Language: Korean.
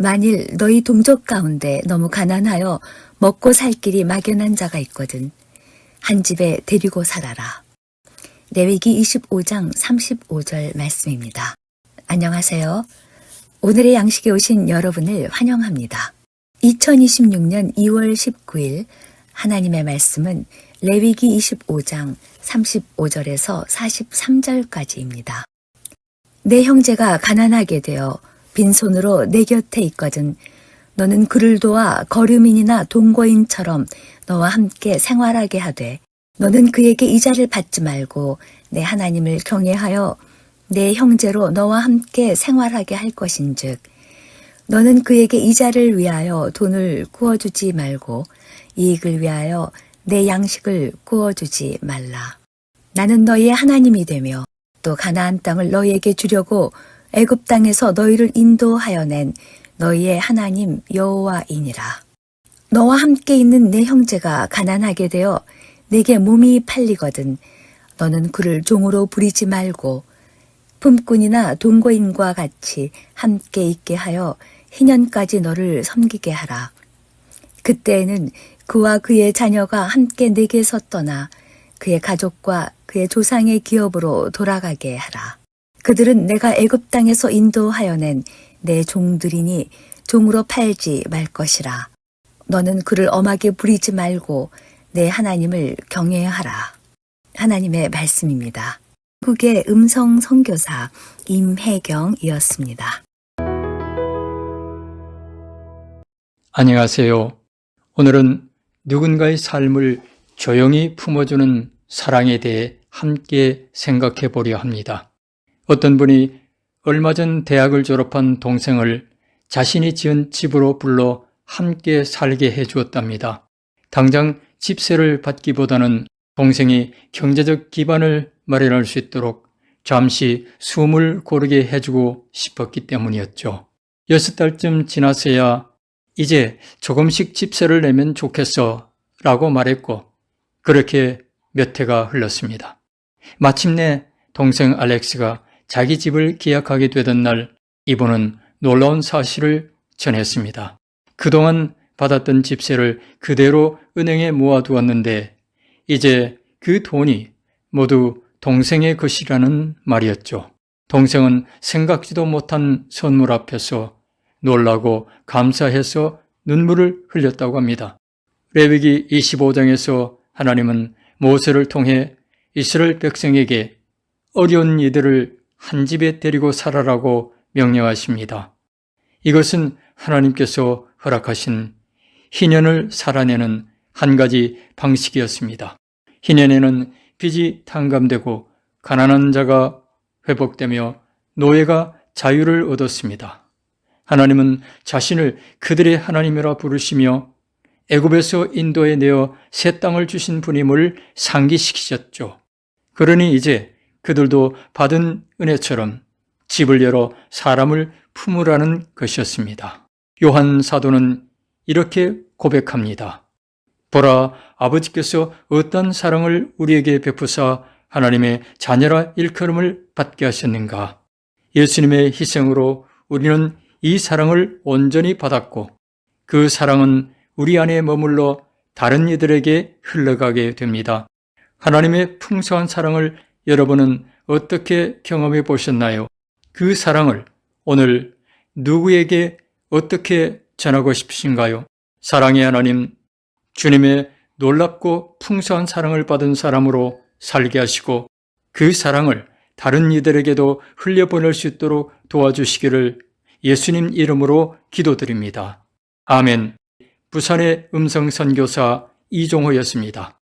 만일 너희 동족 가운데 너무 가난하여 먹고 살 길이 막연한 자가 있거든. 한 집에 데리고 살아라. 레위기 25장 35절 말씀입니다. 안녕하세요. 오늘의 양식에 오신 여러분을 환영합니다. 2026년 2월 19일 하나님의 말씀은 레위기 25장 35절에서 43절까지입니다. 내 형제가 가난하게 되어 빈손으로 내 곁에 있거든 너는 그를 도와 거류민이나 동거인처럼 너와 함께 생활하게 하되 너는 그에게 이자를 받지 말고 내 하나님을 경외하여 내 형제로 너와 함께 생활하게 할 것인즉 너는 그에게 이자를 위하여 돈을 구워주지 말고 이익을 위하여 내 양식을 구워주지 말라. 나는 너희의 하나님이 되며 또 가나안 땅을 너희에게 주려고 애굽 땅에서 너희를 인도하여 낸 너희의 하나님 여호와이니라. 너와 함께 있는 내 형제가 가난하게 되어 내게 몸이 팔리거든 너는 그를 종으로 부리지 말고 품꾼이나 동거인과 같이 함께 있게 하여 희년까지 너를 섬기게 하라. 그때에는 그와 그의 자녀가 함께 내게서 떠나 그의 가족과 그의 조상의 기업으로 돌아가게 하라. 그들은 내가 애굽 땅에서 인도하여 낸 내 종들이니 종으로 팔지 말 것이라. 너는 그를 엄하게 부리지 말고 내 하나님을 경외하라. 하나님의 말씀입니다. 국의 음성 선교사 임혜경이었습니다. 안녕하세요. 오늘은 누군가의 삶을 조용히 품어주는 사랑에 대해 함께 생각해 보려 합니다. 어떤 분이 얼마 전 대학을 졸업한 동생을 자신이 지은 집으로 불러 함께 살게 해 주었답니다. 당장 집세를 받기보다는 동생이 경제적 기반을 마련할 수 있도록 잠시 숨을 고르게 해주고 싶었기 때문이었죠. 여섯 달쯤 지났어야 이제 조금씩 집세를 내면 좋겠어 라고 말했고 그렇게 몇 해가 흘렀습니다. 마침내 동생 알렉스가 자기 집을 계약하게 되던 날 이분은 놀라운 사실을 전했습니다. 그동안 받았던 집세를 그대로 은행에 모아두었는데 이제 그 돈이 모두 동생의 것이라는 말이었죠. 동생은 생각지도 못한 선물 앞에서 놀라고 감사해서 눈물을 흘렸다고 합니다. 레위기 25장에서 하나님은 모세를 통해 이스라엘 백성에게 어려운 이들을 한 집에 데리고 살아라고 명령하십니다. 이것은 하나님께서 허락하신 희년을 살아내는 한 가지 방식이었습니다. 희년에는 빚이 탕감되고 가난한 자가 회복되며 노예가 자유를 얻었습니다. 하나님은 자신을 그들의 하나님이라 부르시며 애굽에서 인도에 내어 새 땅을 주신 분임을 상기시키셨죠. 그러니 이제 그들도 받은 은혜처럼 집을 열어 사람을 품으라는 것이었습니다. 요한 사도는 이렇게 고백합니다. 보라, 아버지께서 어떤 사랑을 우리에게 베푸사 하나님의 자녀라 일컬음을 받게 하셨는가. 예수님의 희생으로 우리는 이 사랑을 온전히 받았고 그 사랑은 우리 안에 머물러 다른 이들에게 흘러가게 됩니다. 하나님의 풍성한 사랑을 여러분은 어떻게 경험해 보셨나요? 그 사랑을 오늘 누구에게 어떻게 전하고 싶으신가요? 사랑의 하나님, 주님의 놀랍고 풍성한 사랑을 받은 사람으로 살게 하시고 그 사랑을 다른 이들에게도 흘려보낼 수 있도록 도와주시기를 예수님 이름으로 기도드립니다. 아멘. 부산의 음성선교사 이종호였습니다.